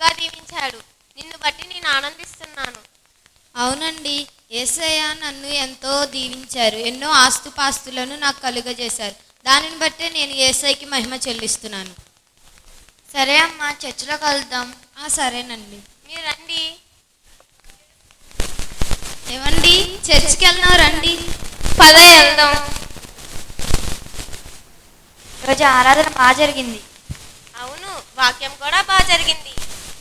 బహుగా దీవించాడు. నిన్ను బట్టి నేను ఆనందిస్తున్నాను. అవునండి. ఏసయ్య నన్ను ఎంతో దీవించారు. ఎన్నో ఆస్తుపాస్తులను నాకు కలుగజేశారు. దానిని బట్టే నేను ఏసైకి మహిమ చెల్లిస్తున్నాను. సరే అమ్మా చర్చిలో కలుద్దాం. ఆ సరేనండి. మీరు రండి. ఏమండి? చర్చికి వెళ్దాం రండి పద వెళ్దాం. ఈరోజు ఆరాధన బాగా జరిగింది. అవును. వాక్యం కూడా బాగా జరిగింది.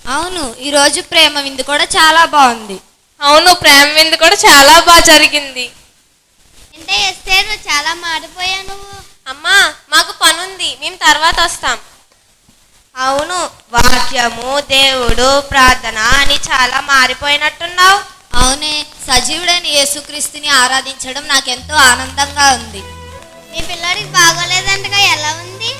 అవును ఈరోజు ప్రేమ విందు కూడా చాలా బాగుంది. అవును ప్రేమ విందు కూడా చాలా బాగా జరిగింది. అంటే ఎస్తే నువ్వు చాలా మాడిపోయావు నువ్వు. అమ్మా మాకు పనుంది మేము తర్వాత వస్తాం. అవును వాక్యము దేవుడు ప్రార్థన అని చాలా మారిపోయినట్టున్నావు. అవునే సజీవుడైన యేసుక్రీస్తుని ఆరాధించడం నాకెంతో ఆనందంగా ఉంది. మీ పిల్లాడికి బాగోలేదంటగా ఎలా ఉంది?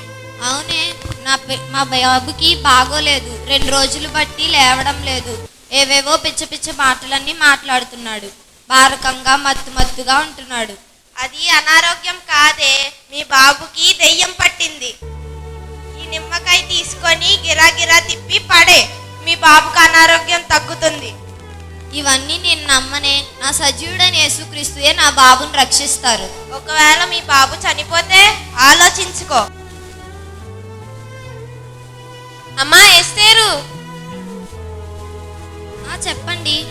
అవునే నా మా బాబుకి బాగోలేదు. రెండు రోజులు బట్టి లేవడం లేదు. ఏవేవో పిచ్చ పిచ్చ మాటలన్నీ మాట్లాడుతున్నాడు. బారకంగా మత్తు మత్తుగా ఉంటున్నాడు. అది అనారోగ్యం కాదే. మీ బాబుకి దెయ్యం పట్టింది. ఈ నిమ్మకాయ తీసుకొని గిరాగిరా తిప్పి పడే. మీ బాబుకి అనారోగ్యం తగ్గుతుంది. ఇవన్నీ నేను నమ్మనే. నా సజీవుడైన యేసుక్రీస్తుయే నా బాబుని రక్షిస్తారు. ఒకవేళ మీ బాబు చనిపోతే ఆలోచించుకో. అమ్మా ఎస్తేరు. ఆ, చెప్పండి.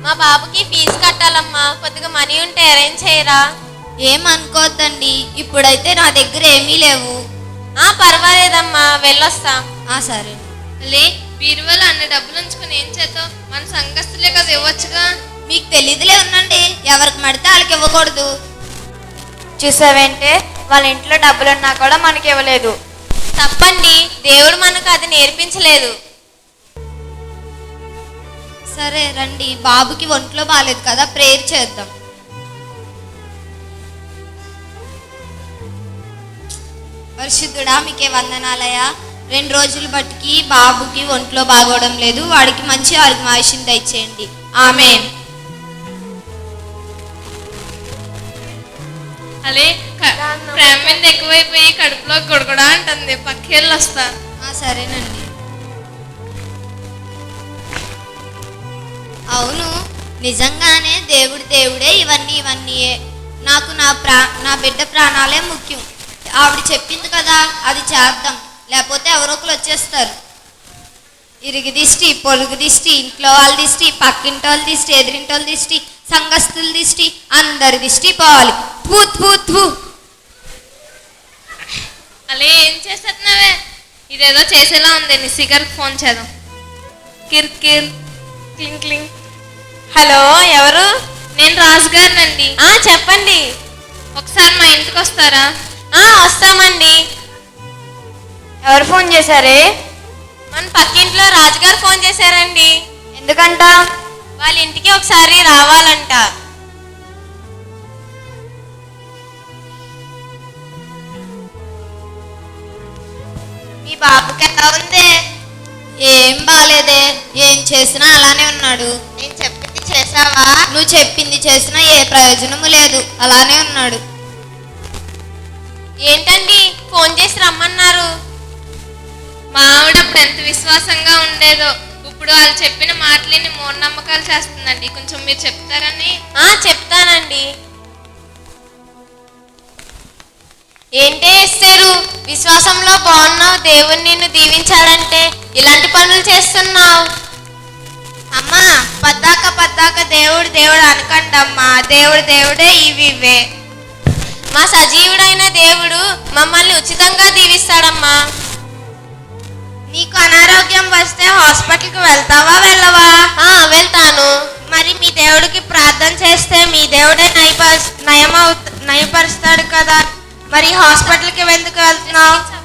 మా బాబుకి ఫీజు కట్టాలమ్మా. కొద్దిగా మనీ ఉంటే అరేంజ్ చేయరా? ఏమనుకోవద్దండి ఇప్పుడైతే నా దగ్గర ఏమీ లేవు. ఆ పర్వాలేదమ్మా. వెళ్ళొస్తాం. ఆ సరే. లే బీరువాలో అన్ని డబ్బులు ఉంచుకుని ఏం చేద్దాం? మన సంఘస్థులే కదా ఇవ్వచ్చుగా. మీకు తెలియదులే ఉండండి. ఎవరికి మడితే వాళ్ళకి ఇవ్వకూడదు. చూసావేంటే వాళ్ళ ఇంట్లో డబ్బులున్నా కూడా మనకి ఇవ్వలేదు. తప్పండి. దేవుడు మనకు అది నేర్పించలేదు. సరే రండి. బాబుకి ఒంట్లో బాగాలేదు కదా ప్రేయర్ చేద్దాం. పరిశుద్ధుడా మీకే వందనాలయ రెండు రోజులు బట్టికి బాబుకి ఒంట్లో బాగోవడం లేదు. వాడికి మంచి ఆయుష్ని దయచేయండి. ఆమె అలే ప్రేమ మీద ఎక్కువైపోయి కడుపులో గుడగడా అంటుంది. పక్కేళ్ళు వస్తా సరేనండి. అవును నిజంగానే దేవుడు దేవుడే ఇవన్నీ ఇవన్నీయే. నాకు నా ప్రా నా బిడ్డ ప్రాణాలే ముఖ్యం. ఆవిడ చెప్పింది కదా అది చేద్దాం. లేకపోతే ఎవరో ఒకరు వచ్చేస్తారు. ఇరుగు దిష్టి పొరుగు దిష్టి ఇంట్లో వాళ్ళ దిష్టి పక్కింటి వాళ్ళ దిష్టి ఎదిరింటి వాళ్ళ దిష్టి సంఘస్థుల దిష్టి అందరి దిష్టి పోవాలి. థూ థూ అలే ఏం చేస్తున్నావే ఇదేదో చేసేలా ఉంది. నీ సిగర్కి ఫోన్ చేద్దాం. కిర్ కిర్. క్లింగ్ క్లింగ్. హలో ఎవరు? నేను రాజు గారినండి ఆ చెప్పండి. ఒకసారి మా ఇంటికి వస్తారా? ఆ వస్తామండి. ఎవరు ఫోన్ చేశారే? మన పక్కింట్లో రాజుగారు ఫోన్ చేశారండి. ఎందుకంట? వాళ్ళ ఇంటికి ఒకసారి రావాలంట. మీ బాబుకి ఎలా ఉంది? ఏం బాగాలేదే ఏం చేసినా అలానే ఉన్నాడు. నేను చెప్పింది చేసావా నువ్వు చెప్పింది చేసినా ఏ ప్రయోజనము లేదు. అలానే ఉన్నాడు. ఏంటండి? ఫోన్ చేసి రమ్మన్నారు. మా ఆవిడ అప్పుడు ఎంత విశ్వాసంగా ఉండేదో. ఇప్పుడు వాళ్ళు చెప్పిన మాటలని మూఢనమ్మకాలు చేస్తుందండి. కొంచెం మీరు చెప్తారని. ఆ చెప్తానండి. ఏంటే ఇస్తారు విశ్వాసంలో బాగున్నావు దేవుని నిన్ను దీవించాడంటే ఇలాంటి పనులు చేస్తున్నావు. అమ్మా పద్దాక పద్దాక దేవుడు దేవుడు అనకండమ్మా. దేవుడు దేవుడే ఇవి ఇవే. మా సజీవుడైన దేవుడు మమ్మల్ని ఉచితంగా దీవిస్తాడమ్మా. వస్తే హాస్పిటల్కి వెళ్తావా వెళ్ళవా? వెళ్తాను. మరి మీ దేవుడికి ప్రార్థన చేస్తే మీ దేవుడే నయపరు నయం అవుత నయపరుస్తాడు కదా. మరి హాస్పిటల్కి ఎందుకు వెళ్తున్నావు?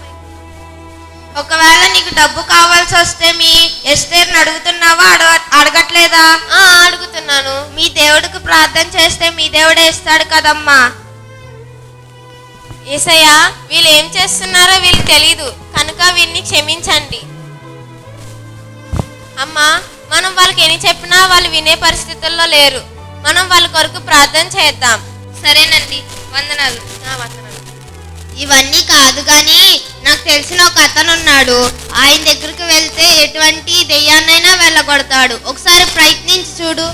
ఒకవేళ నీకు డబ్బు కావాల్సి వస్తే మీ ఎస్టేర్ని అడుగుతున్నావా అడగ అడగట్లేదా? అడుగుతున్నాను. మీ దేవుడికి ప్రార్థన చేస్తే మీ దేవుడే ఇస్తాడు కదమ్మా. ఏసయ్య వీళ్ళు ఏం చేస్తున్నారో వీళ్ళకి తెలీదు. కనుక వీళ్ళని క్షమించండి. అమ్మా మనం వాళ్ళకి ఎన్ని చెప్పినా వాళ్ళు వినే పరిస్థితుల్లో లేరు. మనం వాళ్ళ కొరకు ప్రార్థన చేద్దాం. సరేనండి వందనాలు. వందనాలు. ఇవన్నీ కాదు కానీ నాకు తెలిసిన ఒక అతను ఉన్నాడు ఆయన దగ్గరికి వెళ్తే ఎటువంటి దెయ్యాన్నైనా వెళ్ళగొడతాడు. ఒకసారి ప్రయత్నించి చూడు.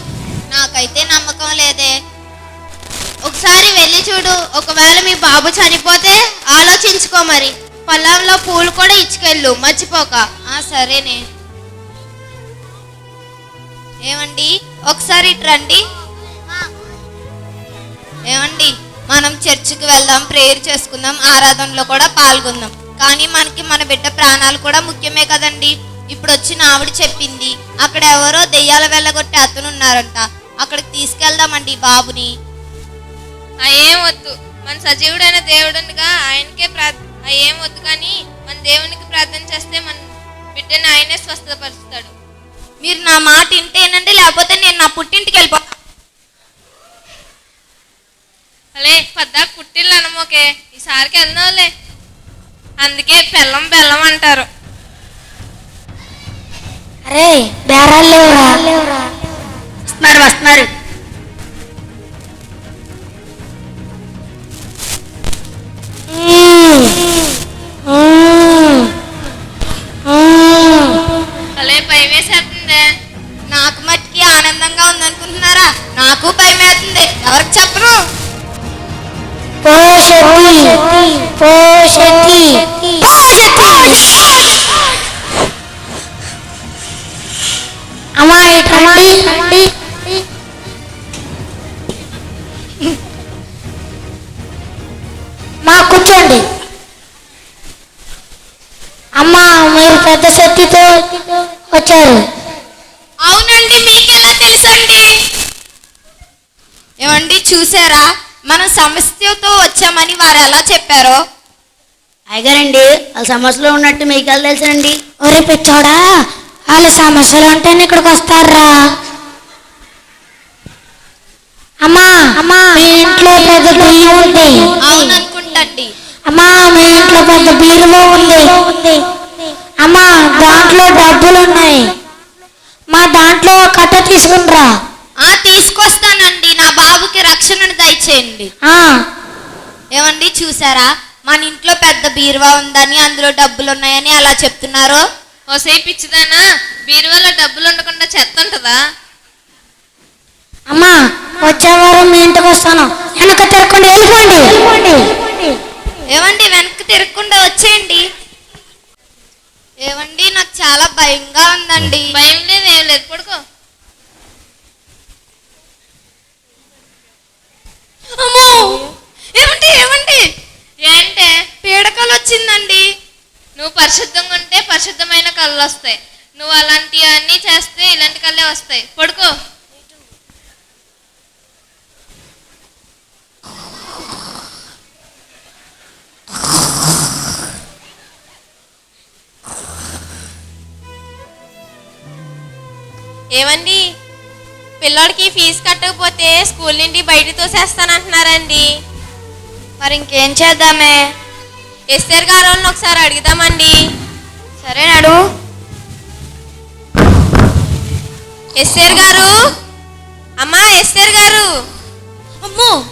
నాకైతే నమ్మకం లేదే. ఒకసారి వెళ్ళి చూడు. ఒకవేళ మీ బాబు చనిపోతే ఆలోచించుకో మరి. పొలంలో పూలు కూడా ఇచ్చుకెళ్ళు. మర్చిపోక. ఆ సరేనే. ఏమండి? ఒకసారి ఇటు రండి. ఏమండి? మనం చర్చికి వెళ్దాం ప్రేయర్ చేసుకుందాం ఆరాధనలో కూడా పాల్గొందాం. కానీ మనకి మన బిడ్డ ప్రాణాలు కూడా ముఖ్యమే కదండి. ఇప్పుడు వచ్చిన ఆవిడ చెప్పింది అక్కడ ఎవరో దెయ్యాల వెళ్ళగొట్టే అతను ఉన్నారంట. అక్కడికి తీసుకెళ్దామండి బాబుని. ఆ వద్దు. మన సజీవుడైన దేవుడుగా ఆయనకే ప్రార్థ ఆ ఏం వద్దు కానీ మన దేవునికి ప్రార్థన చేస్తే మన బిడ్డని ఆయనే స్వస్థపరుస్తాడు. మీరు నా మాట వింటేనండి లేకపోతే నేను నా పుట్టింటికి వెళ్ళిపో అలే పద్దాక పుట్టిల్లు అనమోకే. ఈసారికి వెళ్దాంలే. అందుకే బెల్లం బెల్లం అంటారు. అరే బేరాలు వస్తున్నారు వస్తున్నారు. నాకు భయం వేస్తుంది. ఎవరికి చెప్పను? పోషతి పోషతి వారు ఎలా చెప్పారో? అయ్యగారండి వాళ్ళ సమస్యలో ఉన్నట్టు మీకు ఎలా తెలుసండి? ఒరే పిచ్చోడా వాళ్ళ సమస్యలు ఉంటేనే ఇక్కడికి వస్తారా అమ్మా అమ్మా. మీ ఇంట్లో పెద్ద బియ్యం ఉంది. అవుననుకుంటండి. అమ్మా మీ ఇంట్లో పెద్ద బీరువా ఉంది. అమ్మా దాంట్లో డబ్బులు ఉన్నాయి. మా దాంట్లో ఒక కట్ట తీసుకునిరా ఆ తీసుకొస్తానండి. నా బాబుకి రక్షణను దయచేయండి. ఆ, ఏమండి చూసారా మన ఇంట్లో పెద్ద బీరువా ఉందని అందులో డబ్బులు ఉన్నాయని అలా చెప్తున్నారు. ఓసే పిచ్చిదానా బీరువాలో డబ్బులు ఉండకుండా చెత్త ఉంటుందా అమ్మా వచ్చే వారం మీ ఇంటికి వస్తాను. వెనక తిరగకుండా వెళ్ళిపోండి. వెళ్ళిపోండి. ఏమండి వెనక్కి తిరగకుండా వచ్చేయండి. ఏమండి నాకు చాలా భయంగా ఉందండి. భయం లేదు ఏం లేదు పడుకో. అమ్మో! ఏమండి ఏమండి? ఏంటే? పీడకలు వచ్చిందండి. నువ్వు పరిశుద్ధంగా ఉంటే పరిశుద్ధమైన కళ్ళు వస్తాయి. నువ్వు అలాంటివన్నీ చేస్తే ఇలాంటి కళ్ళే వస్తాయి. పడుకో. ఏమండి? పిల్లోడికి ఫీజు కట్టకపోతే స్కూల్ నుండి బయట తోసేస్తానంటున్నారండి. మరి ఇంకేం చేద్దామే? ఎస్ఆర్ గారు వాళ్ళని ఒకసారి అడుగుదామండి. సరే నడు. ఎస్ఆర్ గారు? అమ్మా ఎస్ఆర్ గారు. అమ్మో!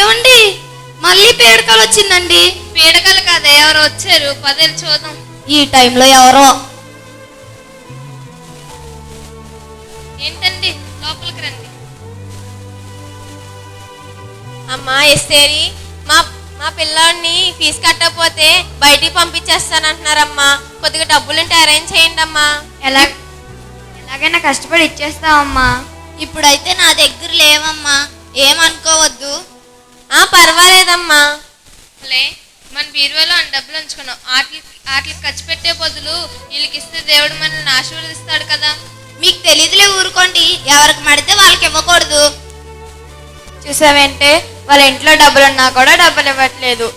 ఏమండి మళ్ళీ పీడకలు వచ్చిందండి. పీడకలు కాదా ఎవరు వచ్చారు. పదేళ్ళు చూద్దాం. ఈ టైంలో ఎవరో. ఏంటండి? లోపలికి రండి. అమ్మా ఎస్ఏరి మా పిల్లాడిని ఫీజు కట్టకపోతే బయటికి పంపించేస్తానంటున్నారమ్మా. కొద్దిగా డబ్బులుంటే అరేంజ్ చేయండి అమ్మా ఎలా ఎలాగైనా కష్టపడి ఇచ్చేస్తావమ్మా. ఇప్పుడైతే నా దగ్గర లేవమ్మా. ఏమనుకోవద్దు. ఆ పర్వాలేదమ్మా. లే మన బీరువాలో ఆ డబ్బులు ఉంచుకున్నాం. ఆటలకి ఆటలకి ఖర్చు పెట్టే బదులు వీళ్ళకి ఇస్తే దేవుడు మనల్ని ఆశీర్వదిస్తాడు కదా. మీకు తెలియదులే ఊరుకోండి. ఎవరికి మడితే వాళ్ళకి ఇవ్వకూడదు. చూసావేంటే వాళ్ళ ఇంట్లో డబ్బులు ఉన్నా కూడా డబ్బులు ఇవ్వట్లేదు.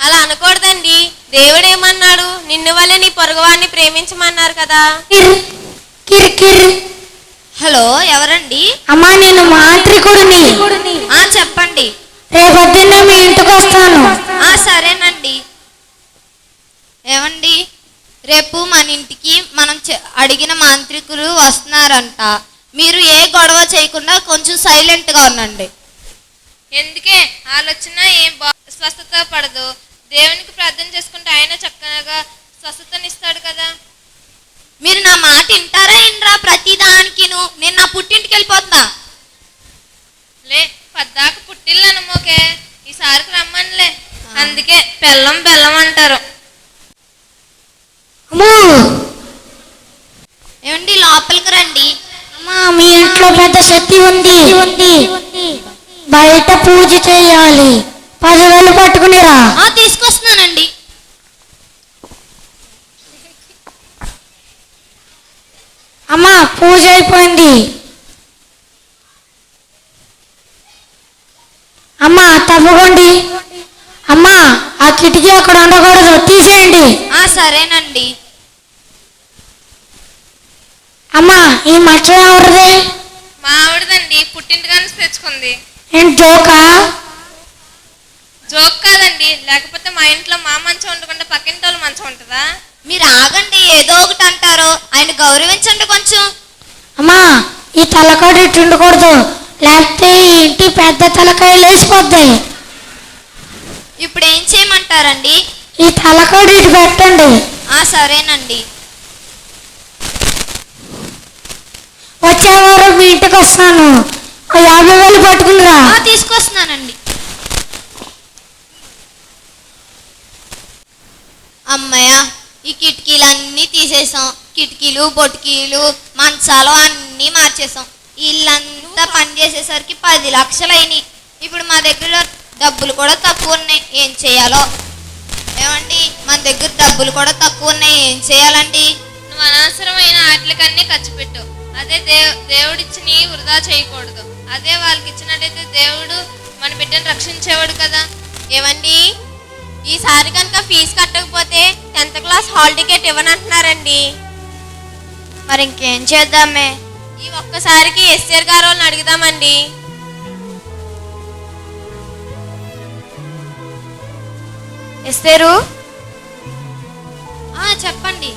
అలా అనకూడదండి. దేవుడు ఏమన్నాడు నిన్ను వల్లే నీ పొరుగువాడిని ప్రేమించమన్నారు కదా. హలో ఎవరండి? అమ్మా నేను మాంత్రికుడిని. ఆ చెప్పండి. రేపొద్దున్నే మీ ఇంటికి వస్తాను. ఆ సరేనండి. ఏమండి? రేపు మన ఇంటికి మనం అడిగిన మాంత్రికులు వస్తున్నారంట. మీరు ఏ గొడవ చేయకుండా కొంచెం సైలెంట్గా ఉండండి. ఎందుకే? వచ్చినా ఏం బా స్వస్థత పడదు. దేవునికి ప్రార్థన చేసుకుంటే ఆయన చక్కగా స్వస్థతనిస్తాడు కదా. మీరు నా మాట వింటారా వినరా? ప్రతి దానికిను నేను నా పుట్టింటికి వెళ్ళిపోతా లే పద్దాక పుట్టిల్లను మోకే. ఈసారికి రమ్మనిలే. అందుకే బెల్లం బెల్లం అంటారు. అమ్మో! ఏమండి లోపలికి రండి. అమ్మా మీ ఇంట్లో పెద్ద శక్తి ఉంది. ఉంది. బయట పూజ చేయాలి. పదివేలు పట్టుకునిరా తీసుకొస్తున్నానండి. అమ్మా పూజ అయిపోయింది. అమ్మా తప్పకోండి అమ్మా ఆ కిటికీ అక్కడ ఉండకూడదు. తీసేయండి. ఆ సరేనండి. అమ్మా ఈ మచ్చ ఎవరిది? మా ఆవిడదండి. పుట్టింటికాని తెచ్చుకుంది. ఏంటి జోకా? జోక్ కాదండి. లేకపోతే మా ఇంట్లో మా మంచం ఉండకుండా పక్కింటి వాళ్ళు మంచం ఉంటుందా? మీరు ఆగండి ఏదో ఒకటి అంటారు. ఆయన గౌరవించండి కొంచెం. అమ్మా ఈ తలకాడ ఇటు ఉండకూడదు. లేకపోతే ఈ ఇంటి పెద్ద తలకాయ లేచిపోద్ది. ఇప్పుడు ఏం చేయమంటారండి? ఈ తలకాడ ఇటు పెట్టండి. ఆ సరేనండి. వచ్చే వారం మీ ఇంటికి వస్తాను ఆ యాభై వేలు పట్టుకునిరా ఆ తీసుకొస్తున్నానండి అమ్మయ్య ఈ కిటికీలన్నీ తీసేసాం. కిటికీలు బొటికీలు మంచాలు అన్నీ మార్చేసాం. ఇల్లంతా పని చేసేసరికి పది లక్షలు అయినాయి ఇప్పుడు మా దగ్గర డబ్బులు కూడా తక్కువ ఉన్నాయి. ఏం చేయాలో? ఏమండి? మన దగ్గర డబ్బులు కూడా తక్కువ ఉన్నాయి. ఏం చేయాలండి? నువ్వు అనవసరమైన వాటికన్నీ ఖర్చు పెట్టు. అదే దేవ్ దేవుడిచ్చి వృధా చేయకూడదు. అదే వాళ్ళకి ఇచ్చినట్టయితే దేవుడు మన బిడ్డను రక్షించేవాడు కదా. ఏమండి? ఈసారి కనుక ఫీజు కట్టకపోతే టెన్త్ క్లాస్ హాల్ టికెట్ ఇవ్వనంటున్నారండి. మరి ఇంకేం చేద్దామే? ఈ ఒక్కసారికి ఎస్ఆర్ గారు వాళ్ళని అడుగుదామండి. ఎస్తేరు? చెప్పండి.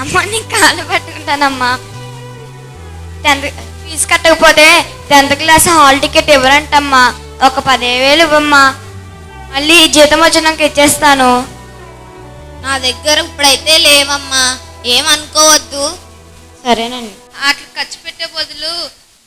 అమ్మ నీ కాలు పట్టుకుంటానమ్మా. టెన్త్ ఫీజు కట్టకపోతే టెన్త్ క్లాస్ హాల్ టికెట్ ఇవ్వరంటమ్మా. ఒక పదివేలు ఇవ్వమ్మా. మళ్ళీ జీతం వచ్చినాక ఇచ్చేస్తాను. నా దగ్గర ఇప్పుడైతే లేవమ్మా. ఏమనుకోవద్దు. సరేనండి. వాటికి ఖర్చు పెట్టే బదులు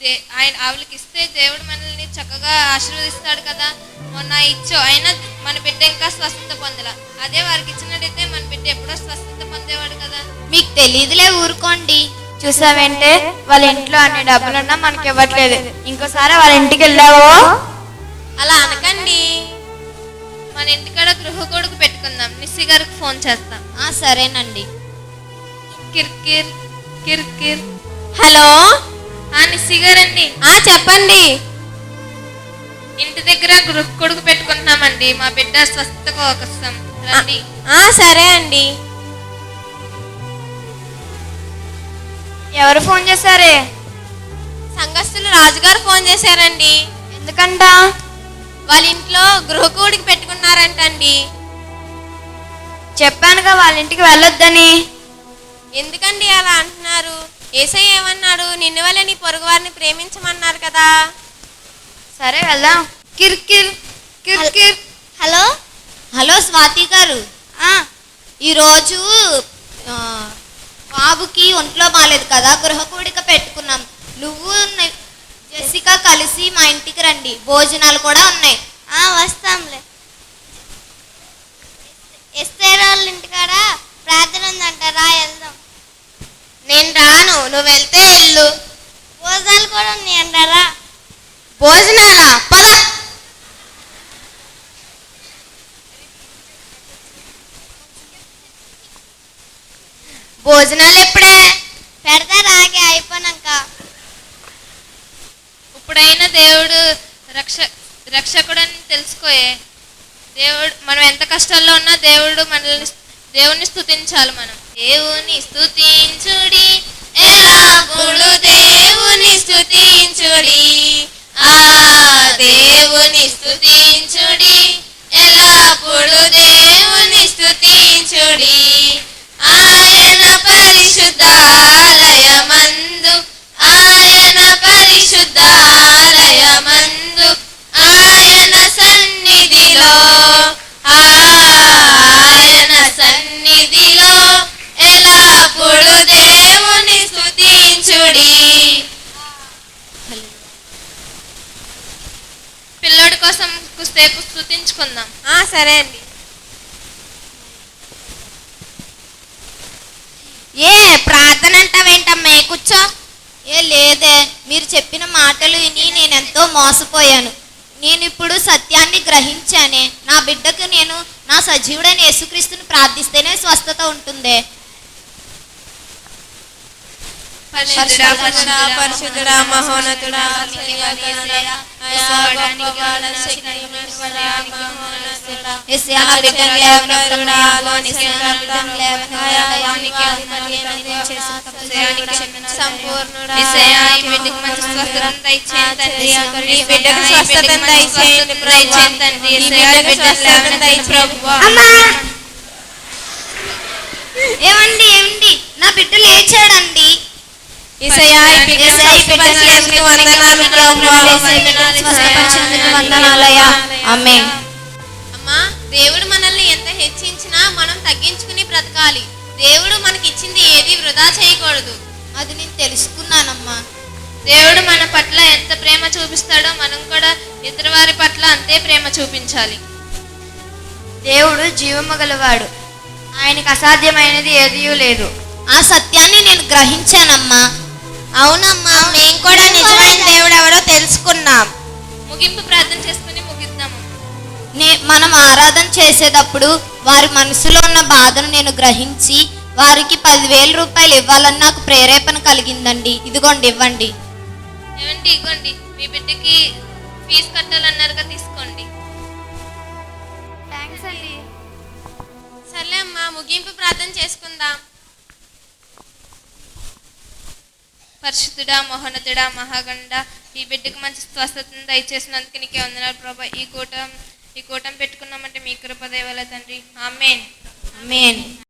దే ఆయన ఆవిడకి ఇస్తే దేవుడు మనల్ని చక్కగా ఆశీర్వదిస్తాడు కదా. మొన్న ఇచ్చో అయినా మన బిడ్డ ఇంకా స్వస్థత పొందల. అదే వారికి ఇచ్చినట్టయితే మన బిడ్డ ఎప్పుడో స్వస్థత పొందేవాడు కదా. మీకు తెలియదులే ఊరుకోండి. చూసావంటే వాళ్ళ ఇంట్లో అన్ని డబ్బులున్నా మనకి ఇవ్వట్లేదు ఇంకోసారి వాళ్ళ ఇంటికి వెళ్ళావో? అలా అనకండి. మన ఇంటికాడ గృహ కొడుకు పెట్టుకుందాం. నిస్సి గారికి ఫోన్ చేస్తాం. ఆ సరేనండి. కిర్కిర్ కిర్కిర్ హలో? ఆ నిస్సి గారండి. ఆ చెప్పండి. ఇంటి దగ్గర గృహ కొడుకు పెట్టుకుంటున్నామండి. మా బిడ్డ స్వస్థత కోసం రండి. ఆ సరే అండి. ఎవరు ఫోన్ చేశారే? సంఘస్థులు రాజుగారు ఫోన్ చేశారండి. ఎందుకంట? వాళ్ళ ఇంట్లో గృహకూడికి పెట్టుకున్నారంటండి. చెప్పానుగా వాళ్ళ ఇంటికి వెళ్ళొద్దని. ఎందుకండి అలా అంటున్నారు? ఏసై ఏమన్నాడు? నిన్ను వల్ల నీ పొరుగు వారిని ప్రేమించమన్నారు కదా. సరే వెళ్దాం. కిర్కిర్ కిర్కిర్ హలో హలో? స్వాతి గారు. ఈరోజు బాబుకి ఒంట్లో బాగాలేదు కదా గృహకూడిక పెట్టుకున్నాం. నువ్వు జెసికా కలిసి మా ఇంటికి రండి. భోజనాలు కూడా ఉన్నాయి. వస్తాంలే. ఎస్తేరా వాళ్ళ ఇంటికాడ ప్రార్థన ఉందంటారా వెళ్దాం. నేను రాను నువ్వు వెళ్తే వెళ్ళు. భోజనాలు కూడా ఉన్నాయి అంటారా భోజనాలా? పద. భోజనాలు దేవుడు రక్ష రక్షకుడని తెలుసుకోయే. దేవుడు మనం ఎంత కష్టాల్లో ఉన్నా దేవుడు మనల్ని దేవుణ్ణి స్థుతించాలి మనం. దేవుని స్థుతించుడి ఎలాగుడు దేవుని స్థుతించుడి ఆ దేవుని స్థుతి కోసం స్థుతించుకుందాం ఆ, సరే అండి. ఏ ప్రార్థన అంటావేంటమ్మే? కూర్చో. ఏ లేదే. మీరు చెప్పిన మాటలు విని నేను ఎంతో మోసపోయాను. నేను ఇప్పుడు సత్యాన్ని గ్రహించానే. నా బిడ్డకు నేను నా సజీవుడైన యేసుక్రీస్తుని ప్రార్థిస్తేనే స్వస్థత ఉంటుందే. పరిశుద్ధుడా, పరిశుద్ధుడా, మహోన్నతుడా ఏమండి ఏమండి నా బిడ్డ లేచాడండి వందనాలు ప్రభువా. స్వస్థపరిచినందుకు వందనాలయ్యా. ఆమేన్. అమ్మా దేవుడు మనల్ని ఎంత హెచ్చించినా మనం తగ్గించుకుని బ్రతకాలి. దేవుడు మనకి ఇచ్చింది ఏది వృధా చేయకూడదు. అది నేను తెలుసుకున్నానమ్మా. దేవుడు మన పట్ల ఎంత ప్రేమ చూపిస్తాడో మనం కూడా ఇతర వారి పట్ల అంతే ప్రేమ చూపించాలి. దేవుడు జీవము గలవాడు. ఆయనకు అసాధ్యమైనది ఏదీ లేదు. ఆ సత్యాన్ని నేను గ్రహించానమ్మా. అవునమ్మా మేము కూడా నిజమైన దేవుడు ఎవరో తెలుసుకున్నాం ముగింపు ప్రార్థన చేసుకుని ముగిద్దాము. నే మనం ఆరాధన చేసేటప్పుడు వారి మనసులో ఉన్న బాధను నేను గ్రహించి వారికి పదివేల రూపాయలు ఇవ్వాలని నాకు ప్రేరేపణ కలిగిందండి. ఇదిగోండి ఇవ్వండి. ఏమండి ఇగోండి మీ బిడ్డకి ఫీజు కట్టాలన్నారుగా తీసుకోండి. థ్యాంక్స్ అండి. సర్లే అమ్మా ముగింపు ప్రార్థన చేసుకుందాం. పరిశుద్ధుడా మహోన్నతుడా మహాగండ ఈ బిడ్డకు మంచి స్వస్థతను దయచేసినందుకు నీకే వందనాలు ప్రభా. ఈ కూటం ఈ కూటం పెట్టుకున్నామంటే మీ కృపదేవాల తండ్రి. ఆమెన్. ఆమెన్.